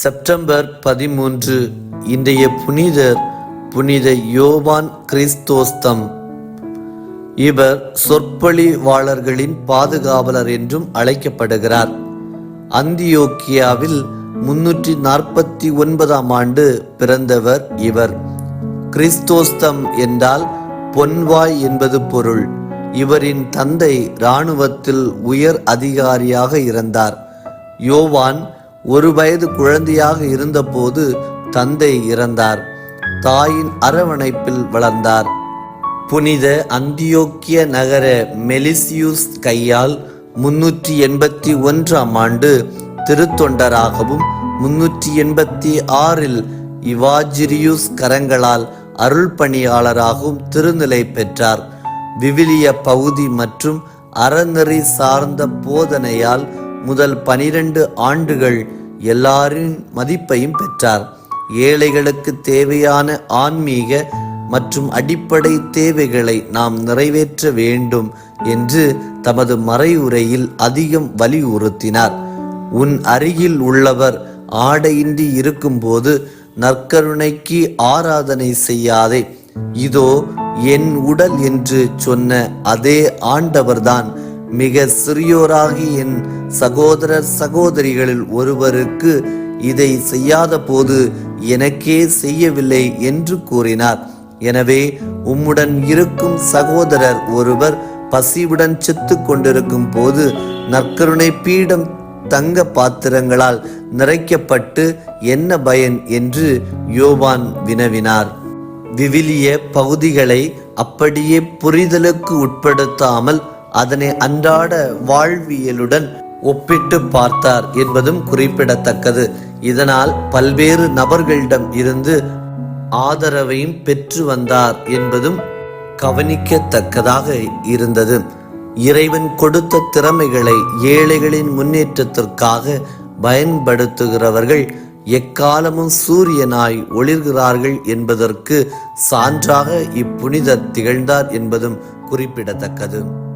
September பதிமூன்று இன்றைய புனிதர் புனித யோவான் கிறிஸ்தோஸ்தம். இவர் சொற்பொழிவாளர்களின் பாதுகாவலர் என்றும் அழைக்கப்படுகிறார். அந்தியோக்கியாவில் முன்னூற்றி நாற்பத்தி ஒன்பதாம் ஆண்டு பிறந்தவர் இவர். கிறிஸ்தோஸ்தம் என்றால் பொன்வாய் என்பது பொருள். இவரின் தந்தை இராணுவத்தில் உயர் அதிகாரியாக இருந்தார். யோவான் ஒரு வயது குழந்தையாக இருந்தபோது தந்தை இறந்தார். தாயின் அரவணைப்பில் வளர்ந்தார். புனித அந்தியோக்கிய நகர மெலிசியூஸ் கையால் முன்னூற்றி எண்பத்தி ஒன்றாம் ஆண்டு திருத்தொண்டராகவும் முன்னூற்றி எண்பத்தி ஆறில் இவாஜிரியூஸ் கரங்களால் அருள் பணியாளராகவும் திருநிலை பெற்றார். விவிலிய பகுதி மற்றும் அறநெறி சார்ந்த போதனையால் முதல் பனிரெண்டு ஆண்டுகள் எல்லாரின் மதிப்பையும் பெற்றார். ஏழைகளுக்கு தேவையான ஆன்மீக மற்றும் அடிப்படை தேவைகளை நாம் நிறைவேற்ற வேண்டும் என்று தமது மறையுரையில் அதிகம் வலியுறுத்தினார். உன் அருகில் உள்ளவர் ஆடையின்றி இருக்கும்போது நற்கருணைக்கு ஆராதனை செய்யாதே. இதோ என் உடல் என்று சொன்ன அதே ஆண்டவர்தான் மிக சிறியோராகி என் சகோதரர் சகோதரிகளில் ஒருவருக்கு இதை செய்யாத போது எனக்கே செய்யவில்லை என்று கூறினார். எனவே உம்முடன் இருக்கும் சகோதரர் ஒருவர் பசிவுடன் செத்து கொண்டிருக்கும் போது நற்கருணை பீடம் தங்க பாத்திரங்களால் நிறைக்கப்பட்டு என்ன பயன் என்று யோவான் வினவினார். விவிலிய பகுதிகளை அப்படியே புரிதலுக்கு உட்படுத்தாமல் அதனை அன்றாட வாழ்வியலுடன் ஒப்பிட்டு பார்த்தார் என்பதும் குறிப்பிடத்தக்கது. இதனால் பல்வேறு நபர்களிடம் இருந்து ஆதரவையும் பெற்று வந்தார் என்பதும் கவனிக்கத்தக்கதாக இருந்தது. இறைவன் கொடுத்த திறமைகளை ஏழைகளின் முன்னேற்றத்திற்காக பயன்படுத்துகிறவர்கள் எக்காலமும் சூரியனாய் ஒளிர்கிறார்கள் என்பதற்கு சான்றாக இப்புனிதர் திகழ்ந்தார் என்பதும் குறிப்பிடத்தக்கது.